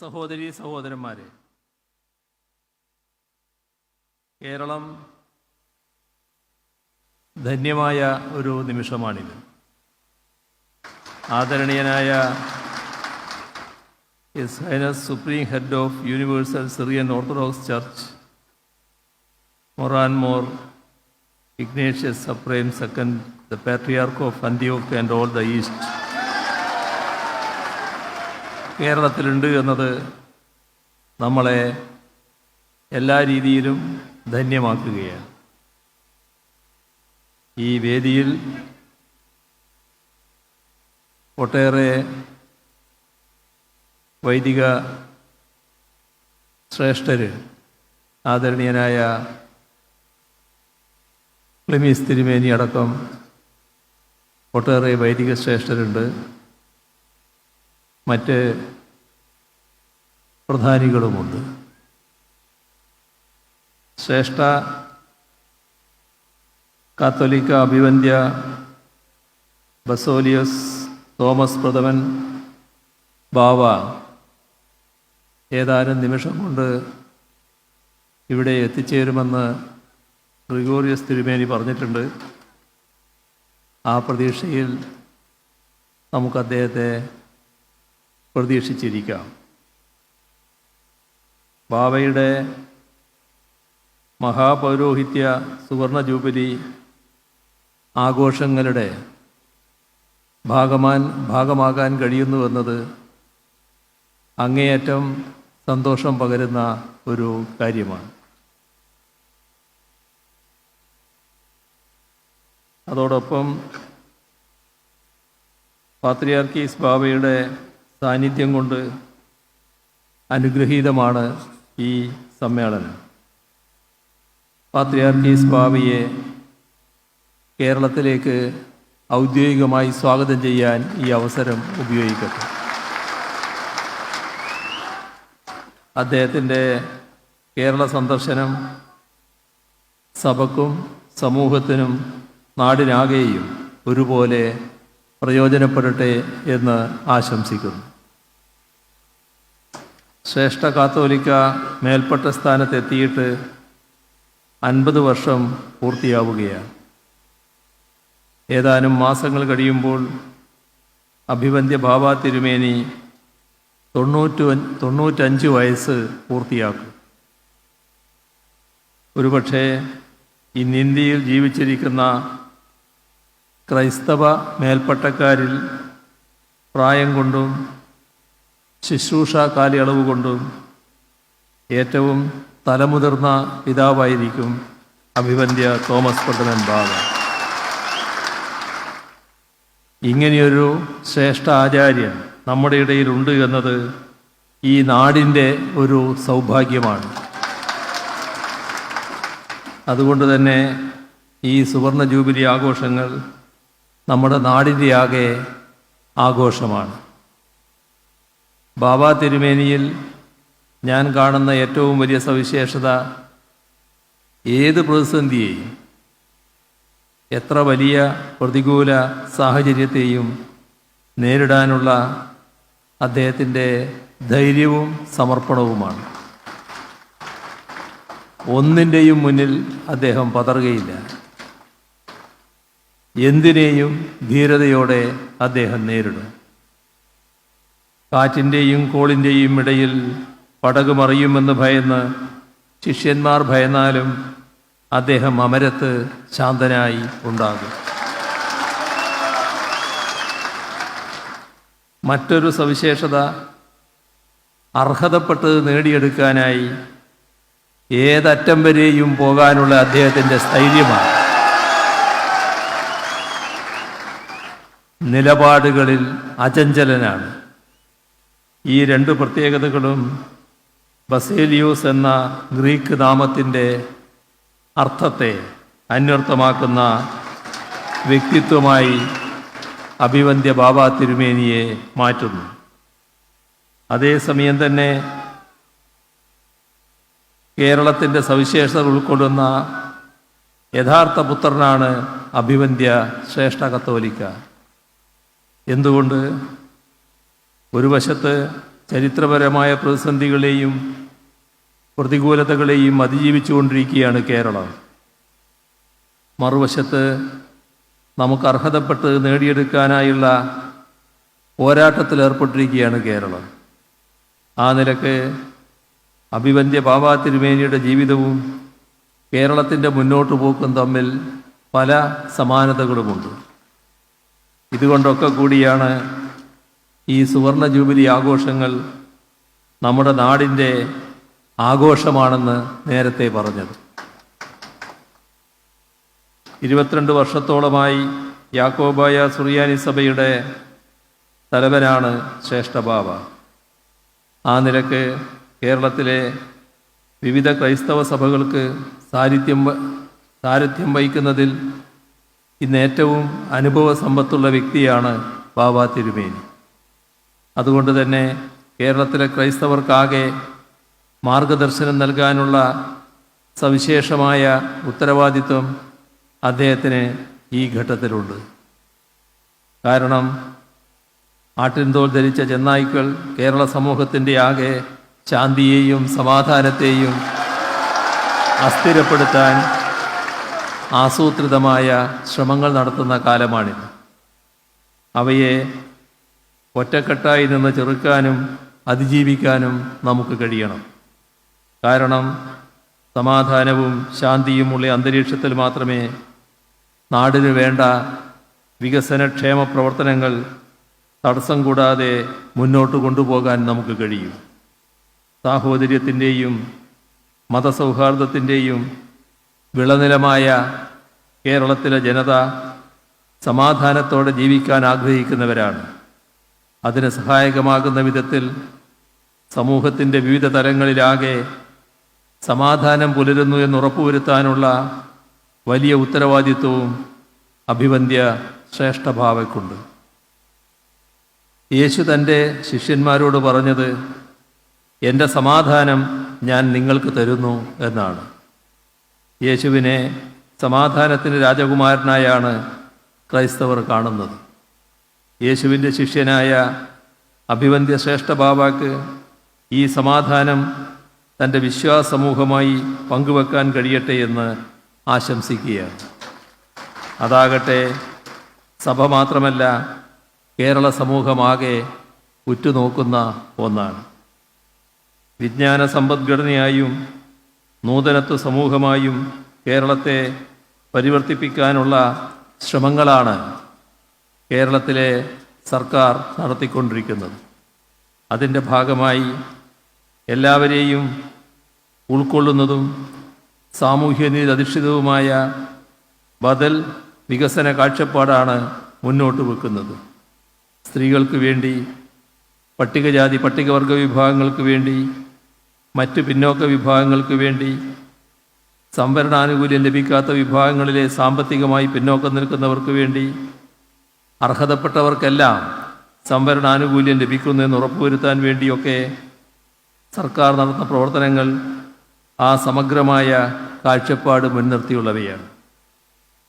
സഹോദരി സഹോദരന്മാരെ കേരളം ധന്യമായ ഒരു നിമിഷമാണിത്. ആദരണീയനായ highness supreme head of universal Syrian orthodox church Moran Mor Ignatius സപ്രൈം second the patriarch of Antioch and all the east. കേരളത്തിലുണ്ട് എന്നത് നമ്മളെ എല്ലാ രീതിയിലും ധന്യമാക്കുകയാണ്. ഈ വേദിയിൽ ഒട്ടേറെ വൈദിക ശ്രേഷ്ഠര് ആദരണീയനായ ക്ലിമീസ് തിരുമേനി അടക്കം ഒട്ടേറെ വൈദിക ശ്രേഷ്ഠരുണ്ട്. മറ്റ് പ്രധാനികളുമുണ്ട്. ശ്രേഷ്ഠ കാത്തോലിക്ക അഭിവന്ധ്യ ബസോലിയസ് തോമസ് പ്രഥമൻ ബാവ ഏതാനും നിമിഷം കൊണ്ട് ഇവിടെ എത്തിച്ചേരുമെന്ന് ഗ്രിഗോറിയസ് തിരുമേനി പറഞ്ഞിട്ടുണ്ട്. ആ പ്രതീക്ഷയിൽ നമുക്ക് അദ്ദേഹത്തെ പ്രതീക്ഷിച്ചിരിക്കാം. ബാബയുടെ മഹാപൗരോഹിത്യ സുവർണ ജൂബിലി ആഘോഷങ്ങളുടെ ഭാഗമാൻ ഭാഗമാകാൻ കഴിയുന്നുവെന്നത് അങ്ങേയറ്റം സന്തോഷം പകരുന്ന ഒരു കാര്യമാണ്. അതോടൊപ്പം പാത്രിയാർക്കീസ് ബാബയുടെ സാന്നിധ്യം കൊണ്ട് അനുഗ്രഹീതമാണ് ഈ സമ്മേളനം. പാത്രിയാർക്കീസ് ബാബയെ കേരളത്തിലേക്ക് ഔദ്യോഗികമായി സ്വാഗതം ചെയ്യാൻ ഈ അവസരം ഉപയോഗിക്കട്ടെ. അദ്ദേഹത്തിന്റെ കേരള സന്ദർശനം സഭക്കും സമൂഹത്തിനും നാടിനാകെയും ഒരുപോലെ പ്രയോജനപ്പെടട്ടെ എന്ന് ആശംസിക്കുന്നു. ശ്രേഷ്ഠ കാത്തോലിക്ക മേൽപ്പെട്ട സ്ഥാനത്തെത്തിയിട്ട് അൻപത് വർഷം പൂർത്തിയാവുകയാണ്. ഏതാനും മാസങ്ങൾ കഴിയുമ്പോൾ അഭിവന്ധ്യ ബാബ തിരുമേനി തൊണ്ണൂറ്റു തൊണ്ണൂറ്റഞ്ച് വയസ്സ് പൂർത്തിയാക്കും. ഒരുപക്ഷെ ഇന്ന് ഇന്ത്യയിൽ ജീവിച്ചിരിക്കുന്ന ക്രൈസ്തവ മേൽപ്പട്ടക്കാരിൽ പ്രായം കൊണ്ടും ശുശ്രൂഷ കാലയളവ് കൊണ്ടും ഏറ്റവും തലമുതിർന്ന പിതാവായിരിക്കും അഭിവന്ധ്യ തോമസ് പട്ടനൻ ബാബ. ഇങ്ങനെയൊരു ശ്രേഷ്ഠ ആചാര്യൻ നമ്മുടെ ഇടയിലുണ്ട് എന്നത് ഈ നാടിന്റെ ഒരു സൗഭാഗ്യമാണ്. അതുകൊണ്ട് തന്നെ ഈ സുവർണ ജൂബിലി ആഘോഷങ്ങൾ നമ്മുടെ നാടിന്റെ ആകെ ആഘോഷമാണ്. ബാബ തിരുമേനിയിൽ ഞാൻ കാണുന്ന ഏറ്റവും വലിയ സവിശേഷത ഏത് പ്രതിസന്ധിയെയും എത്ര വലിയ പ്രതികൂല സാഹചര്യത്തെയും നേരിടാനുള്ള അദ്ദേഹത്തിന്റെ ധൈര്യവും സമർപ്പണവുമാണ്. ഒന്നിന്റെയും മുന്നിൽ അദ്ദേഹം പതറുകയില്ല. എന്തിനേയും ധീരതയോടെ അദ്ദേഹം നേരിടും. കാറ്റിന്റെയും കോളിന്റെയും ഇടയിൽ പടക് മറിയുമെന്ന് ഭയന്ന് ശിഷ്യന്മാർ ഭയന്നാലും അദ്ദേഹം അമരത്ത് ശാന്തനായി ഉണ്ടാകും. മറ്റൊരു സവിശേഷത അർഹതപ്പെട്ടത് നേടിയെടുക്കാനായി ഏതറ്റം വരെയും പോകാനുള്ള അദ്ദേഹത്തിന്റെ സ്ഥൈര്യമാണ്. നിലപാടുകളിൽ അചഞ്ചലനാണ്. ഈ രണ്ട് പ്രത്യേകതകളും ബസേലിയോസ് എന്ന ഗ്രീക്ക് നാമത്തിന്റെ അർത്ഥത്തെ അന്വർത്ഥമാക്കുന്ന വ്യക്തിത്വമായി അഭിവന്ദ്യ ബാബ തിരുമേനിയെ മാറ്റുന്നു. അതേസമയം തന്നെ കേരളത്തിന്റെ സവിശേഷത ഉൾക്കൊള്ളുന്ന യഥാർത്ഥ പുത്രനാണ് അഭിവന്ദ്യ ശ്രേഷ്ഠ കത്തോലിക്ക. എന്തുകൊണ്ട്? ഒരു വശത്ത് ചരിത്രപരമായ പ്രതിസന്ധികളെയും പ്രതികൂലതകളെയും അതിജീവിച്ചുകൊണ്ടിരിക്കുകയാണ് കേരളം. മറുവശത്ത് നമുക്ക് അർഹതപ്പെട്ട് നേടിയെടുക്കാനായുള്ള പോരാട്ടത്തിലേർപ്പെട്ടിരിക്കുകയാണ് കേരളം. ആ നിലയ്ക്ക് അഭിവന്ധ്യ ബാബാ തിരുമേനിയുടെ ജീവിതവും കേരളത്തിന്റെ മുന്നോട്ട് പോക്കും തമ്മിൽ പല സമാനതകളുമുണ്ട്. ഇതുകൊണ്ടൊക്കെ കൂടിയാണ് ഈ സുവർണ ജൂബിലി ആഘോഷങ്ങൾ നമ്മുടെ നാടിന്റെ ആഘോഷമാണെന്ന് നേരത്തെ പറഞ്ഞത്. ഇരുപത്തിരണ്ട് വർഷത്തോളമായി യാക്കോബായ സുറിയാനി സഭയുടെ തലവനാണ് ശ്രേഷ്ഠ ബാബ. ആ നിലയ്ക്ക് കേരളത്തിലെ വിവിധ ക്രൈസ്തവ സഭകൾക്ക് സാന്നിധ്യം വ- സാരഥ്യം വഹിക്കുന്നതിൽ ഇന്ന് ഏറ്റവും അനുഭവ സമ്പത്തുള്ള വ്യക്തിയാണ് ബാബ തിരുമേനി. അതുകൊണ്ട് തന്നെ കേരളത്തിലെ ക്രൈസ്തവർക്കാകെ മാർഗദർശനം നൽകാനുള്ള സവിശേഷമായ ഉത്തരവാദിത്വം അദ്ദേഹത്തിന് ഈ ഘട്ടത്തിലുണ്ട്. കാരണം ആട്ടിൻതോൽ ധരിച്ച ചെന്നായ്ക്കൾ കേരള സമൂഹത്തിന്റെ ആകെ ശാന്തിയെയും സമാധാനത്തെയും അസ്ഥിരപ്പെടുത്താൻ ആസൂത്രിതമായ ശ്രമങ്ങൾ നടത്തുന്ന കാലമാണിത്. അവയെ ഒറ്റക്കെട്ടായി നിന്ന് ചെറുക്കാനും അതിജീവിക്കാനും നമുക്ക് കഴിയണം. കാരണം സമാധാനവും ശാന്തിയുമുള്ള അന്തരീക്ഷത്തിൽ മാത്രമേ നാടിന് വേണ്ട വികസനക്ഷേമ പ്രവർത്തനങ്ങൾ തടസ്സം കൂടാതെ മുന്നോട്ട് കൊണ്ടുപോകാൻ നമുക്ക് കഴിയും. സാഹോദര്യത്തിന്റെയും മതസൗഹാർദ്ദത്തിന്റെയും വിളനിലമായ കേരളത്തിലെ ജനത സമാധാനത്തോടെ ജീവിക്കാൻ ആഗ്രഹിക്കുന്നവരാണ്. അതിന് സഹായകമാകുന്ന വിധത്തിൽ സമൂഹത്തിന്റെ വിവിധ തലങ്ങളിലാകെ സമാധാനം പുലരുന്നു എന്ന് ഉറപ്പുവരുത്താനുള്ള വലിയ ഉത്തരവാദിത്വവും അഭിവന്ധ്യ ശ്രേഷ്ഠഭാവയ്ക്കുണ്ട്. യേശു തന്റെ ശിഷ്യന്മാരോട് പറഞ്ഞത് എന്റെ സമാധാനം ഞാൻ നിങ്ങൾക്ക് തരുന്നു എന്നാണ്. യേശുവിനെ സമാധാനത്തിന്റെ രാജകുമാരനായാണ് ക്രൈസ്തവർ കാണുന്നത്. യേശുവിന്റെ ശിഷ്യനായ അഭിവന്ധ്യ ശ്രേഷ്ഠ ബാബാക്ക് ഈ സമാധാനം തന്റെ വിശ്വാസ സമൂഹമായി പങ്കുവെക്കാൻ കഴിയട്ടെ എന്ന് ആശംസിക്കുകയാണ്. അതാകട്ടെ സഭ മാത്രമല്ല കേരള സമൂഹമാകെ ഉറ്റുനോക്കുന്ന ഒന്നാണ്. വിജ്ഞാന സമ്പദ്ഘടനയായും നൂതനത്വ സമൂഹമായും കേരളത്തെ പരിവർത്തിപ്പിക്കാനുള്ള ശ്രമങ്ങളാണ് കേരളത്തിലെ സർക്കാർ നടത്തിക്കൊണ്ടിരിക്കുന്നത്. അതിന്റെ ഭാഗമായി എല്ലാവരെയും ഉൾക്കൊള്ളുന്നതും സാമൂഹ്യനീതി അധിഷ്ഠിതവുമായ ബദൽ വികസന കാഴ്ചപ്പാടാണ് മുന്നോട്ട് വെക്കുന്നത്. സ്ത്രീകൾക്ക് വേണ്ടി പട്ടികജാതി പട്ടികവർഗ വിഭാഗങ്ങൾക്ക് വേണ്ടി മറ്റ് പിന്നോക്ക വിഭാഗങ്ങൾക്ക് വേണ്ടി സംവരണാനുകൂല്യം ലഭിക്കാത്ത വിഭാഗങ്ങളിലെ സാമ്പത്തികമായി പിന്നോക്കം നിൽക്കുന്നവർക്ക് വേണ്ടി അർഹതപ്പെട്ടവർക്കെല്ലാം സംവരണാനുകൂല്യം ലഭിക്കുന്നു എന്ന് ഉറപ്പുവരുത്താൻ വേണ്ടിയൊക്കെ സർക്കാർ നടത്തുന്ന പ്രവർത്തനങ്ങൾ ആ സമഗ്രമായ കാഴ്ചപ്പാട് മുൻനിർത്തിയുള്ളവയാണ്.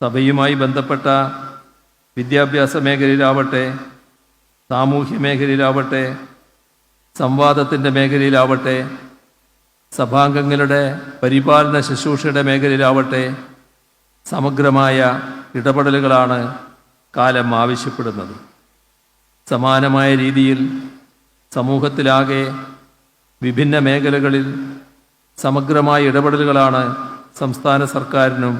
സഭയുമായി ബന്ധപ്പെട്ട വിദ്യാഭ്യാസ മേഖലയിലാവട്ടെ സാമൂഹ്യ മേഖലയിലാവട്ടെ സംവാദത്തിന്റെ മേഖലയിലാവട്ടെ സഭാംഗങ്ങളുടെ പരിപാലന ശുശ്രൂഷയുടെ മേഖലയിലാവട്ടെ സമഗ്രമായ ഇടപെടലുകളാണ് കാലം ആവശ്യപ്പെടുന്നത്. സമാനമായ രീതിയിൽ സമൂഹത്തിലാകെ വിഭിന്ന മേഖലകളിൽ സമഗ്രമായ ഇടപെടലുകളാണ് സംസ്ഥാന സർക്കാരിനും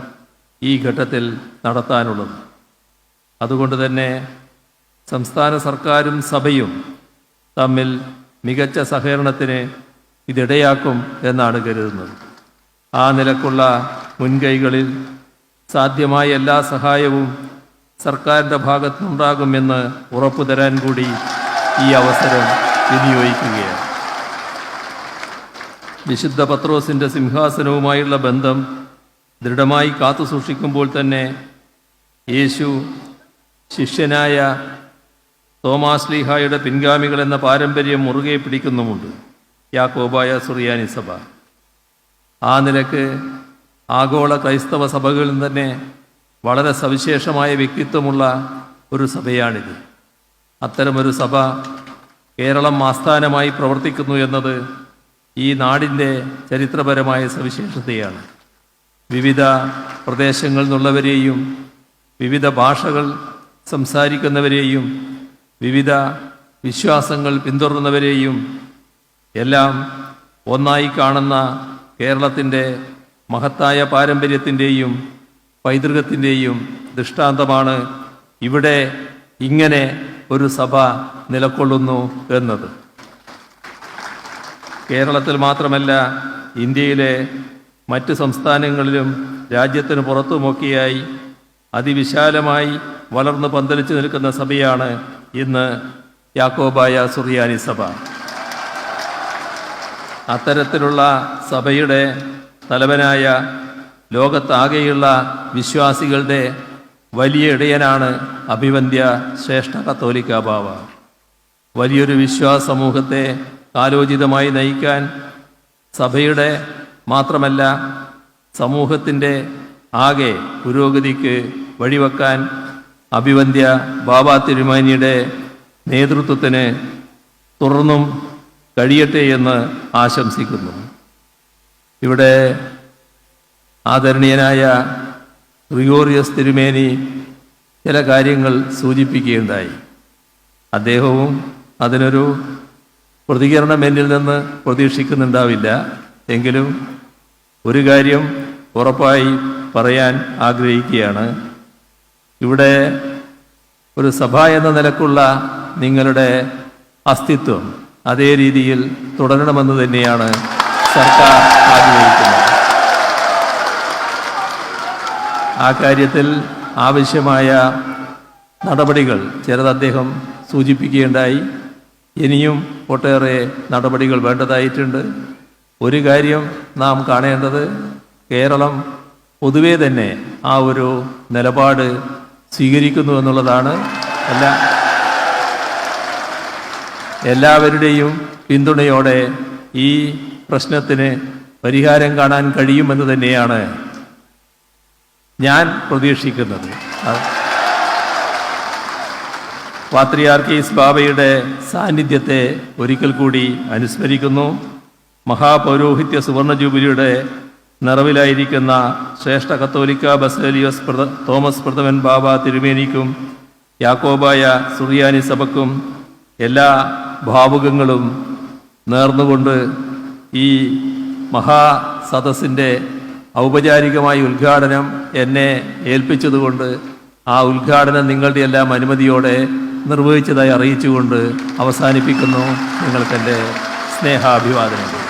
ഈ ഘട്ടത്തിൽ നടത്താനുള്ളത്. അതുകൊണ്ട് തന്നെ സംസ്ഥാന സർക്കാരും സഭയും തമ്മിൽ മികച്ച സഹകരണത്തിന് ഇതിടയാക്കും എന്നാണ് കരുതുന്നത്. ആ നിലക്കുള്ള മുൻകൈകളിൽ സാധ്യമായ എല്ലാ സഹായവും സർക്കാരിന്റെ ഭാഗത്തുനിന്നുണ്ടാകുമെന്ന് ഉറപ്പു തരാൻ കൂടി ഈ അവസരം വിനിയോഗിക്കുകയാണ്. വിശുദ്ധ പത്രോസിന്റെ സിംഹാസനവുമായുള്ള ബന്ധം ദൃഢമായി കാത്തു സൂക്ഷിക്കുമ്പോൾ തന്നെ യേശു ശിഷ്യനായ തോമാസ് ലീഹായുടെ പിൻഗാമികൾ എന്ന പാരമ്പര്യം മുറുകെ പിടിക്കുന്നുമുണ്ട്. യാക്കോബായ സുറിയാനി സഭ. ആ നിലയ്ക്ക് ആഗോള ക്രൈസ്തവ സഭകളിൽ തന്നെ വളരെ സവിശേഷമായ വ്യക്തിത്വമുള്ള ഒരു സഭയാണിത്. അത്തരമൊരു സഭ കേരളം ആസ്ഥാനമായി പ്രവർത്തിക്കുന്നു എന്നത് ഈ നാടിന്റെ ചരിത്രപരമായ സവിശേഷതയാണ്. വിവിധ പ്രദേശങ്ങളിൽ നിന്നുള്ളവരെയും വിവിധ ഭാഷകൾ സംസാരിക്കുന്നവരെയും വിവിധ വിശ്വാസങ്ങൾ പിന്തുടർന്നവരെയും എല്ലാം ഒന്നായി കാണുന്ന കേരളത്തിന്റെ മഹത്തായ പാരമ്പര്യത്തിന്റെയും പൈതൃകത്തിന്റെയും ദൃഷ്ടാന്തമാണ് ഇവിടെ ഇങ്ങനെ ഒരു സഭ നിലകൊള്ളുന്നു എന്നത്. കേരളത്തിൽ മാത്രമല്ല ഇന്ത്യയിലെ മറ്റ് സംസ്ഥാനങ്ങളിലും രാജ്യത്തിന് പുറത്തുമൊക്കെയായി അതിവിശാലമായി വളർന്നു പന്തലിച്ചു നിൽക്കുന്ന സഭയാണ് ഇന്ന് യാക്കോബായ സുറിയാനി സഭ. അത്തരത്തിലുള്ള സഭയുടെ തലവനായ ലോകത്താകെയുള്ള വിശ്വാസികളുടെ വലിയ ഇടയനാണ് അഭിവന്ധ്യ ശ്രേഷ്ഠ കത്തോലിക്ക ബാവ. വലിയൊരു വിശ്വാസ സമൂഹത്തെ കാലോചിതമായി നയിക്കാൻ സഭയുടെ മാത്രമല്ല സമൂഹത്തിന്റെ ആകെ പുരോഗതിക്ക് വഴിവെക്കാൻ അഭിവന്ധ്യ ബാബ തിരുമാനിയുടെ നേതൃത്വത്തിന് തുടർന്നും കഴിയട്ടെ എന്ന് ആശംസിക്കുന്നു. ഇവിടെ ആദരണീയനായ റിയോറിയസ് തിരുമേനി ചില കാര്യങ്ങൾ സൂചിപ്പിക്കുകയുണ്ടായി. അദ്ദേഹവും അതിനൊരു പ്രതികരണം എന്നിൽ നിന്ന് പ്രതീക്ഷിക്കുന്നുണ്ടാവില്ല. എങ്കിലും ഒരു കാര്യം ഉറപ്പായി പറയാൻ ആഗ്രഹിക്കുകയാണ്. ഇവിടെ ഒരു സഭ എന്ന നിലക്കുള്ള നിങ്ങളുടെ അസ്തിത്വം അതേ രീതിയിൽ തുടരണമെന്ന് തന്നെയാണ് സർക്കാർ ആഗ്രഹിക്കുന്നത്. ആ കാര്യത്തിൽ ആവശ്യമായ നടപടികൾ ചിലത് അദ്ദേഹം സൂചിപ്പിക്കുകയുണ്ടായി. ഇനിയും ഒട്ടേറെ നടപടികൾ വേണ്ടതായിട്ടുണ്ട്. ഒരു കാര്യം നാം കാണേണ്ടത് കേരളം പൊതുവേ തന്നെ ആ ഒരു നിലപാട് സ്വീകരിക്കുന്നു എന്നുള്ളതാണ്. എല്ലാ എല്ലാവരുടെയും പിന്തുണയോടെ ഈ പ്രശ്നത്തിന് പരിഹാരം കാണാൻ കഴിയുമെന്ന് തന്നെയാണ് ഞാൻ പ്രതീക്ഷിക്കുന്നത്. പാത്രിയാർക്കീസ് ബാബയുടെ സാന്നിധ്യത്തെ ഒരിക്കൽ കൂടി അനുസ്മരിക്കുന്നു. മഹാപൗരോഹിത്യ സുവർണ ജൂബിലിയുടെ നിറവിലായിരിക്കുന്ന ശ്രേഷ്ഠ കത്തോലിക്ക ബസേലിയോസ് തോമസ് പ്രഥമൻ ബാബ തിരുമേനിക്കും യാക്കോബായ സുറിയാനി സഭക്കും എല്ലാ ഭാവുകങ്ങളും നേർന്നുകൊണ്ട് ഈ മഹാസദസ്സിന്റെ ഔപചാരികമായ ഉദ്ഘാടനം എന്നെ ഏൽപ്പിച്ചതുകൊണ്ട് ആ ഉദ്ഘാടനം നിങ്ങളുടെ എല്ലാം അനുമതിയോടെ നിർവഹിച്ചതായി അറിയിച്ചുകൊണ്ട് അവസാനിപ്പിക്കുന്നു. നിങ്ങൾക്കെന്റെ സ്നേഹാഭിവാദനങ്ങൾ.